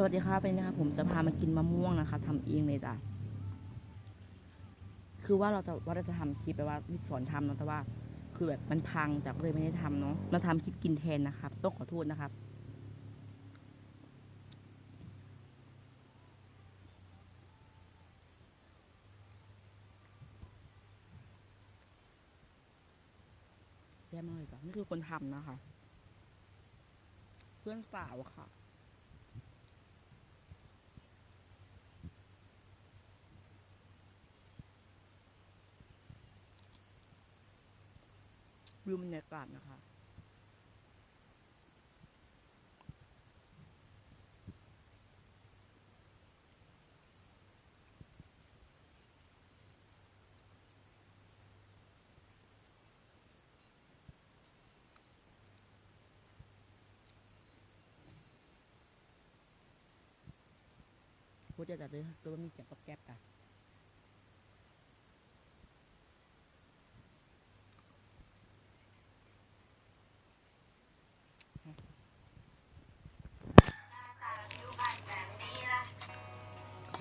สวัสดีครับเป็นนะคะผมจะพามากินมะม่วงนะคะทำเองเลยจ้ะคือว่าเราจะว่าเราจะทำคลิปไปว่าวิสอนทำเนอะแต่ว่า คือแบบมันพังจากเลยไม่ได้ทำเนาะมาทำคลิปกินแทนนะครับต้องขอโทษนะครับ แย่มากเลยจ้ะนี่คือคนทำนะคะ เพื่อนสาวค่ะ วิวบรรยากาศนะคะ พูดจะจัดเลยตัวมีเสียงกับแก๊บกัน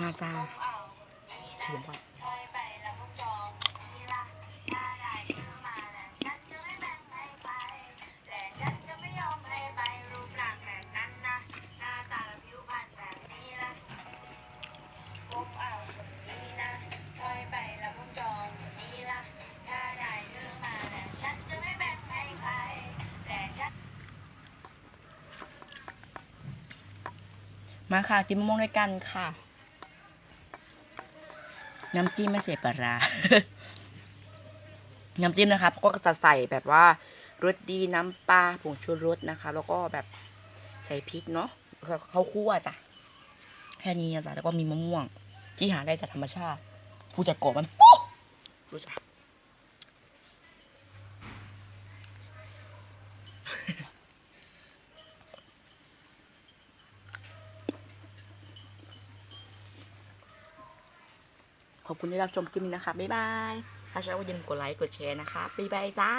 มาจ้าชิมก่อนมาค่ะ กินมะม่วงด้วยกันค่ะ น้ำจิ้มไม่ใส่ปลาร้าน้ำจิ้มนะครับ ก็จะใส่แบบว่ารสดีน้ำปลาผงชูรสนะคะ แล้วก็แบบใส่พริกเนาะเขาคั่วจ้ะแค่นี้จ้ะแล้วก็มีมะม่วง ที่หาได้จากธรรมชาติ ผู้จัดกรอบมันปุ๊บดูจ้ะ ขอบคุณที่รับชมคลิปนี้นะคะบ๊ายบาย ถ้าชอบอย่าลืมกดไลค์กดแชร์นะคะบ๊ายบายจ้า